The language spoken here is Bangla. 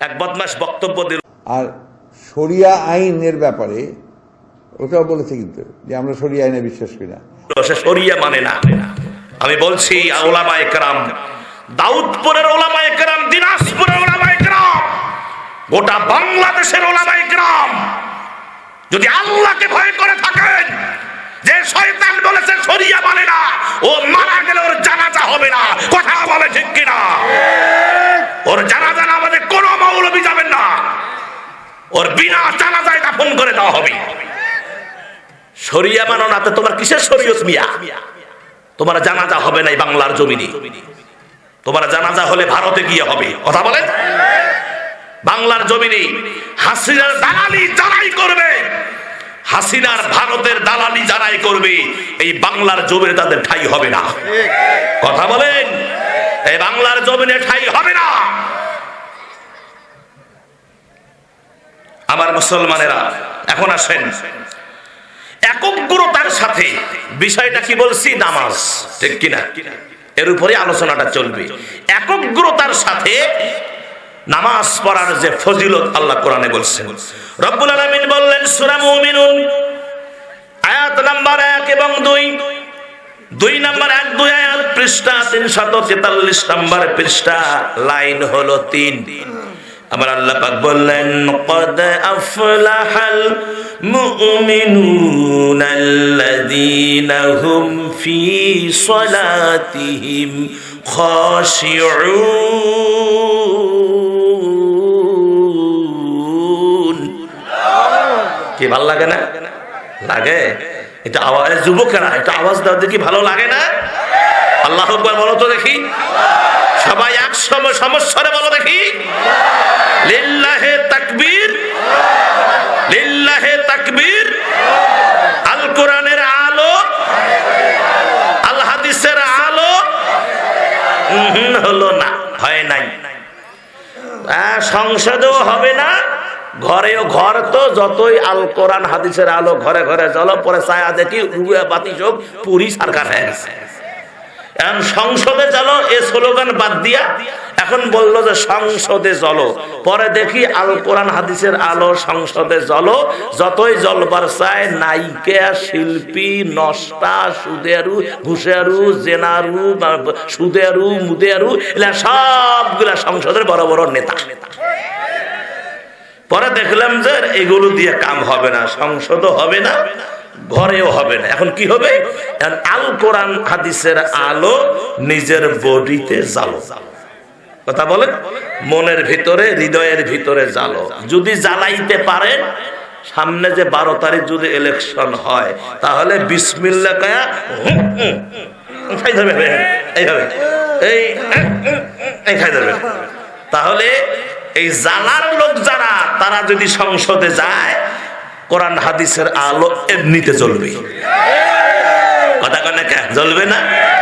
এক বদমাস বক্তব্য দিল। আর শরিয়া আইনের ব্যাপারে ওটাও বলেছে কিন্তু যে আমরা শরিয়া আইনে বিশ্বাস করি না। সে সরিয়া মানে না। আমি বলছি ওলামা একরাম দাউদপুরের ওলামা একরাম দিনাজপুরের ওলামা একরাম গোটা বাংলাদেশের ওলামা একরাম যদি আল্লাহকে ভয় করে থাকেন যে শয়তান বলেছে সরিয়া মানে না ও মারা গেলে ওর জানাজা হবে না। কথা বলে ঠিক কিনা ওর জানাজা না আমাদের কোনো মৌলবি যাবেন না ওর বিনা জানাজায় দাফন করে দেওয়া হবে। শরিয়া মানো না তোমার কিসের শরীয়ত মিয়া? তোমার জানাজা হবে না বাংলার জমিনে। তোমার জানাজা হলে ভারতে গিয়ে হবে। কথা বলেন? বাংলার জমিনে হাসিনার দালালি যারাই করবে হাসিনার ভারতের দালালি যারাই করবে এই বাংলার জমিনে তাদের ঠাই হবে না। কথা বলেন? এই বাংলার জমিনে ঠাই হবে না। আমার মুসলমানেরা, এখন আসেন। একগ্রতার সাথে বিষয়টা কি বলছি? নামাজ। ঠিক কিনা? এর উপরে আলোচনাটা চলবে। একগ্রতার সাথে নামাজ পড়ার যে ফজিলত আল্লাহ কোরআনে বলছেন। রব্বুল আলামিন বললেন, সূরা মুমিনুন, আয়াত নাম্বার 1 এবং 2 দুই নাম্বার এক, দুই আয়াত পৃষ্ঠা তিনশত তেতাল্লিশ নাম্বার পৃষ্ঠা। লাইন হলো তিন। আমার আল্লাহ বললেন, কদ আফলাহাল মুমিনুন আল্লাযীনা হুম ফি সালাতিহিম খাশিউন. কি ভালো লাগে না? লাগে? এটা আওয়াজ যুবকেরা, এটা আওয়াজ দাও দেখি ভালো লাগে না? আল্লাহ বলো তো দেখি। সবাই এক সমস্যারে বলো দেখি। লিল্লাহে তাকবীর লিল্লাহে তাকবীর, আল কোরআনের আলো, আল হাদিসের আলো। হলো না, হয় নাই। সংসদেও হবে না, ঘরেও ঘর তো, যতই আল কোরআন, হাদিসের আলো ঘরে ঘরে চলো পরে ছায়া দেখি, রুয়া বাতি চোখ পুরি সরকার হয়ে গেছে। এখন সংসদে চলো, এ স্লোগান বাদ দিয়া এখন বলল যে সংসদে চলো। পরে দেখি আল কোরআন হাদিসের আলো, সংসদে চলো। যতই জলবার চায় নায়িকা শিল্পী, নষ্টা, সুদেরু, ঘুষেরু, জেনারু, সুদেরু, মুদেরু এগুলা সবগুলা সংসদের বড় বড় নেতা। পরে দেখলাম যে এগুলো দিয়ে কাম হবে না সংসদ হবে না। ঘরেও হবে না। এখন কি হবে? আল কোরআন হাদিসের আলো নিজের বডিতে জালো কথা বলেন? মনের ভিতরে, হৃদয়ের ভিতরে জালো যদি জ্বালাইতে পারেন, সামনে যে বারো তারিখ যদি ইলেকশন হয়, তাহলে এইভাবে। এই তাহলে এই জানার লোক যারা, তারা যদি সংসদে যায় কোরআন হাদিসের আলো এমনিতে জ্বলবে। কথা কনে জ্বলবে না?